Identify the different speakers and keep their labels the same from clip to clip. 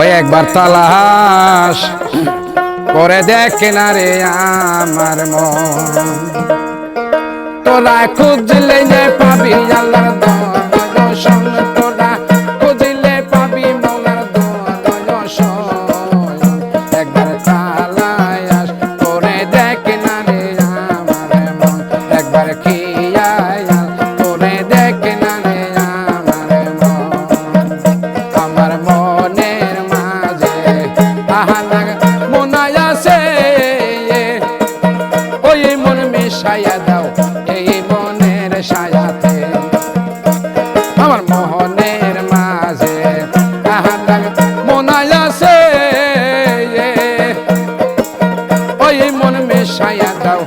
Speaker 1: ওই একবার তালাশ করে দেখ না রে আমার মন। তোরা খুঁজলে পাবি আল্লাহ দর্শন সায়াতে আমার মোহনের মাঝে আহানা মনায় আছে। ওই মন মেশাইয়া দাও।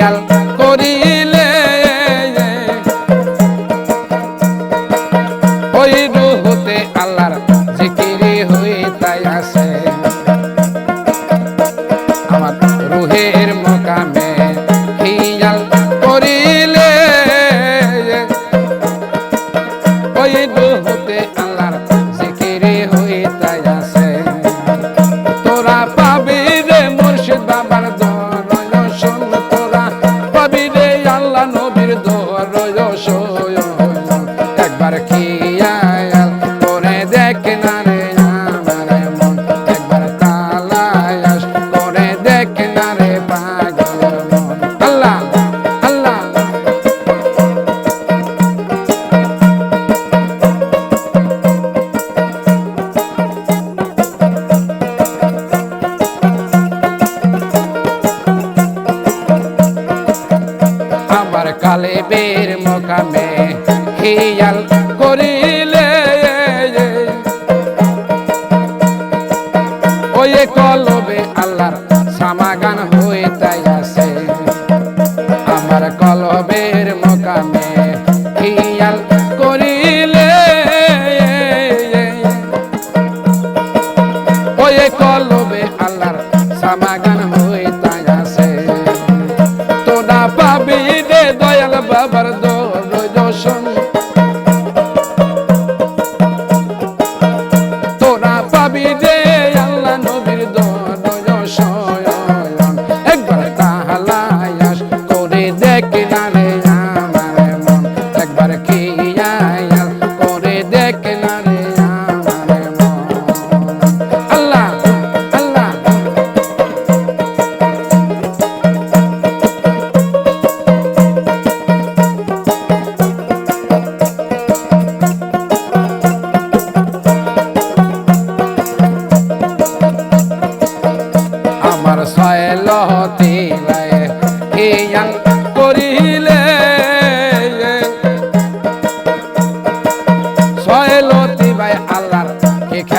Speaker 1: খেয়াল করে দেখ না রে আমার মন না পাগল মন। আল্লাহ আল্লাহ। আমার কালে মোকামে খেয়াল ওই কলবে আল্লাহর সামাগান হয়ে তাই আছে। আমার কলবের মোকামে খেয়াল করিলে। ওই কলবে আল্লাহর সামাগান হয়ে তাই আছে। তোরা পাবি রে দয়াল বাবার দর্শন তোরা পাবি রে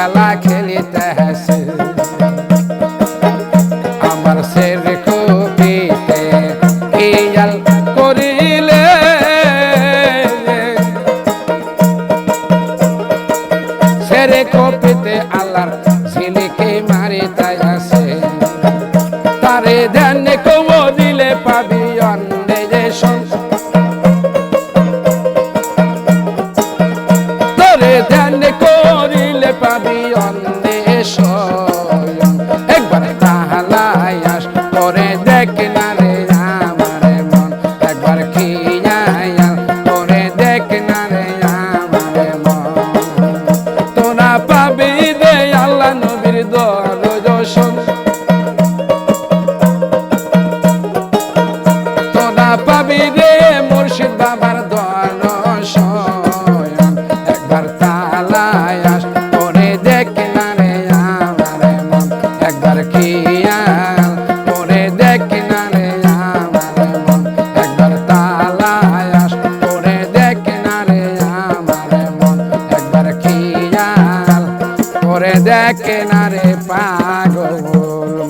Speaker 1: খেলা খেলিতে হাসে আমার সের কুপিতে খেয়াল করিলে? সেরে কপিতে আল্লাহর ঝিলিকে মারিতে আসে। তারে ধ্যান কব দিলে পাবি অন্যে যে ধ্যান কর পাবি আস দেখ না রে আমার মন। একবার দেখ না রে আমার মন। তোরা পাবি রে আল্লাহ নবীর দল যশন। তোরা পাবি রে মুর্শিদ বাবার দল একবার তা দেখে না রে পাগল।